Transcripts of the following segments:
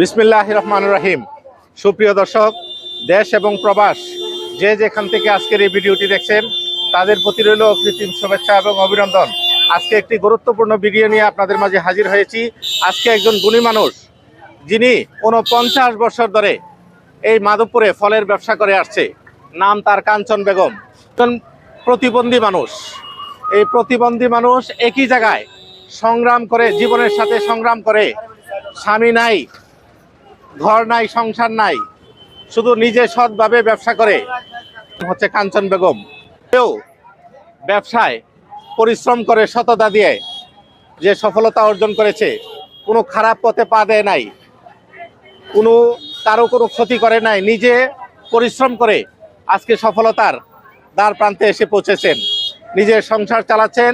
বিসমিল্লাহ রহমান রাহিম। সুপ্রিয় দর্শক, দেশ এবং প্রবাস যে যেখান থেকে আজকের এই ভিডিওটি দেখছেন, তাদের প্রতি রইল কৃত্রিম শুভেচ্ছা এবং অভিনন্দন। আজকে একটি গুরুত্বপূর্ণ ভিডিও নিয়ে আপনাদের মাঝে হাজির হয়েছি। আজকে একজন গুণী মানুষ, যিনি পঞ্চাশ বছর ধরে এই মাধবপুরে ফলের ব্যবসা করে আসছে। নাম তার কাঞ্চন বেগম। একজন প্রতিবন্ধী মানুষ। এই প্রতিবন্ধী মানুষ একই জায়গায় সংগ্রাম করে, জীবনের সাথে সংগ্রাম করে। স্বামী নাই ঘর নাই, সংসার নাই, শুধু নিজে সৎভাবে ব্যবসা করে। হচ্ছে কাঞ্চন বেগম। কেউ ব্যবসায় পরিশ্রম করে সততা দিয়ে যে সফলতা অর্জন করেছে, কোনো খারাপ পথে পা দেয় নাই, কোনো, কারও কোনো ক্ষতি করে নাই, নিজে পরিশ্রম করে আজকে সফলতার দ্বার প্রান্তে এসে পৌঁছেছেন। নিজের সংসার চালাচ্ছেন,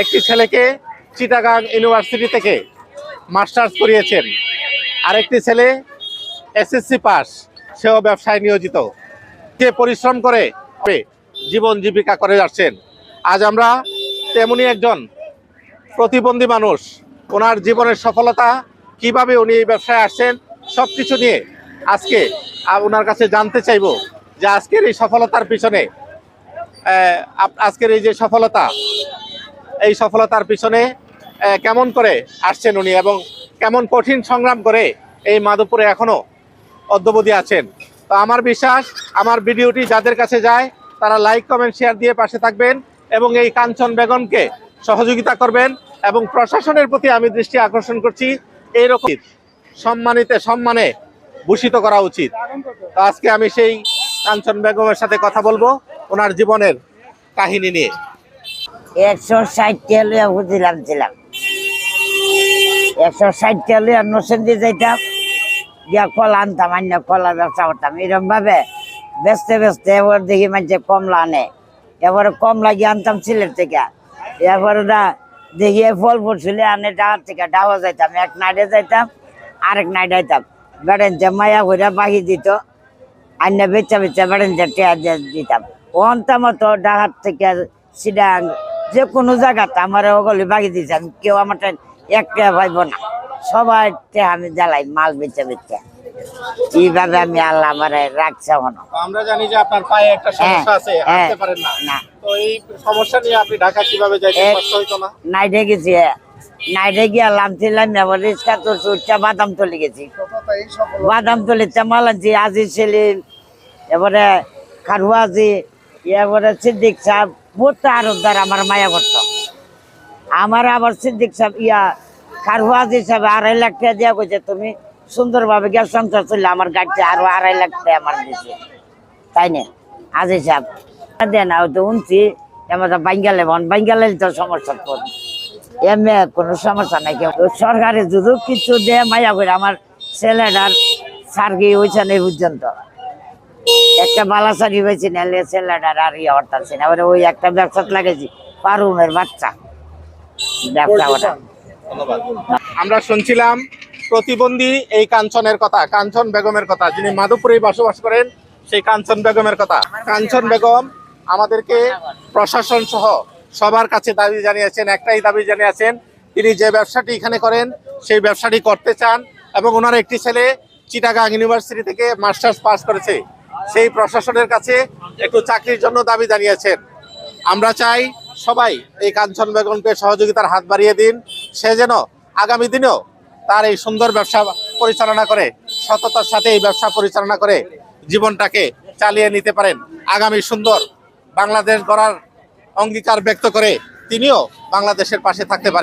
একটি ছেলেকে চিটাগাং ইউনিভার্সিটি থেকে মাস্টার্স করিয়েছেন। আরেকটি ছেলে এসএসসি পাস, সেও ব্যবসায় নিয়োজিত। যে পরিশ্রম করে জীবন জীবিকা করে যাচ্ছেন। আজ আমরা তেমনি একজন প্রতিবন্ধী মানুষ, ওনার জীবনের সফলতা, কীভাবে উনি এই ব্যবসায় আসছেন সব কিছু নিয়ে আজকে ওনার কাছে জানতে চাইব যে আজকের এই সফলতার পিছনে আজকের এই যে সফলতা, এই সফলতার পিছনে কেমন করে আসছেন উনি এবং কেমন কঠিন সংগ্রাম করে এই মাধবপুরে এখনও অদ্যবধি আছেন। তো আমার বিশ্বাস, আমার ভিডিওটি যাদের কাছে যায়, তারা লাইক কমেন্ট শেয়ার দিয়ে পাশে থাকবেন এবং এই কাঞ্চন বেগমকে সহযোগিতা করবেন এবং প্রশাসনের প্রতি আমি দৃষ্টি আকর্ষণ করছি। এইরকম সম্মানিতে, সম্মানে ভূষিত করা উচিত। তো আজকে আমি সেই কাঞ্চন বেগমের সাথে কথা বলব, ওনার জীবনের কাহিনী নিয়ে। একশো ষাট টাকা বুঝিলাম ছিলাম একশো ষাটটা ষাট টাকা নসেন্দি যাইতাম। গিয়া কলা আনতাম আন্য কলা ব্যবসা করতাম। এরকম ভাবে বেচতে বেচতে এবার দেখি মাঝে কমলা আনে। এবারে কমলা গিয়ে আনতাম সিলেট থেকে। এবারে না দেখি ফল ফুল ছিলে আনে ডাহার থেকে ডাওয়া যাইতাম, এক নাইডে যাইতাম, আরেক নাইডে যাইতাম বেড়েন যে মায়া ঘুরে বাহি দিত। আন্য বেচা বেচা বেড়েন যে টেয়া দিতাম। অন্তাম তো ডাহার থেকে সিডাং যে কোনো জায়গাতে আমার ওগুলি বাগি আমি কেউ আমার একটা পাইব না। সবাই আমি জ্বালাই মাল বেচে বেচে। এইভাবে আমি আল্লাহ আমার রাখছে এখন। আমরা জানি যে আপনার পায়ে একটা সমস্যা আছে হ্যাঁ, হাঁটতে পারেন না। তো এই সমস্যা নিয়ে আপনি ঢাকা কীভাবে কষ্ট হইতো না? নাইটে গেছি নাইটে গিয়ে লামছিলাম এবার রিক্সা তো বাদাম তলে গেছি। বাদাম তলে চামাল আনছি আজি সেলিম এবারে খারুয়া আজি এবারে সিদ্দিক সাহেব বহুত আরবদার আমার মায়া করতো। আমার আবার সিদ্দিক সাহেব ইয়া খারুয়া আজি সাহেব আড়াই লাখ টাকা দিয়া কইছে তুমি সুন্দরভাবে গ্যাস সংসার চললে আমার গাড়িতে আরও আড়াই লাখ টাকা আমার দিছে। তাই না? আজি সাহেব দেন হয়তো উনছি এবার বাঙ্গালে বন বাঙ্গালে তো সমস্যা পড় এমনি কোনো সমস্যা নাই কেউ। সরকারে যদি কিছু দেয় মায়া করে আমার ছেলেটার সার্গি হয়েছে না এই পর্যন্ত। একটা বালা বালাসারি হয়েছে নাহলে ছেলেটার আর ইয়ে হরতাছে না। ওই একটা ব্যবসা লাগাইছি পারুমের বাচ্চা। ব্যবসা ওটা। আমরা শুনছিলাম প্রতিবন্ধী এই কাঞ্চনের কথা, কাঞ্চন বেগমের কথা, যিনি মাধবপুরে বসবাস করেন, সেই কাঞ্চন বেগমের কথা। কাঞ্চন বেগম আমাদেরকে প্রশাসন সহ সবার কাছে দাবি জানিয়েছেন, একটাই দাবি জানিয়েছেন, তিনি যে ব্যবসাটি এখানে করেন, সেই ব্যবসাটি করতে চান এবং ওনার একটি ছেলে চিটাগাং ইউনিভার্সিটি থেকে মাস্টার্স পাস করেছে। সেই প্রশাসনের কাছে একটু চাকরির জন্য দাবি জানিয়েছেন। আমরা চাই সবাই এই কাঞ্চন বেগমকে সহযোগিতার হাত বাড়িয়ে দিন। সে যেন আগামী দিনেও তার এই সুন্দর ব্যবসা পরিচালনা করে, সততার সাথে এই ব্যবসা পরিচালনা করে জীবনটাকে চালিয়ে নিতে পারেন। আগামী সুন্দর বাংলাদেশ গড়ার অঙ্গীকার ব্যক্ত করে তিনিও বাংলাদেশের পাশে থাকতে পারেন।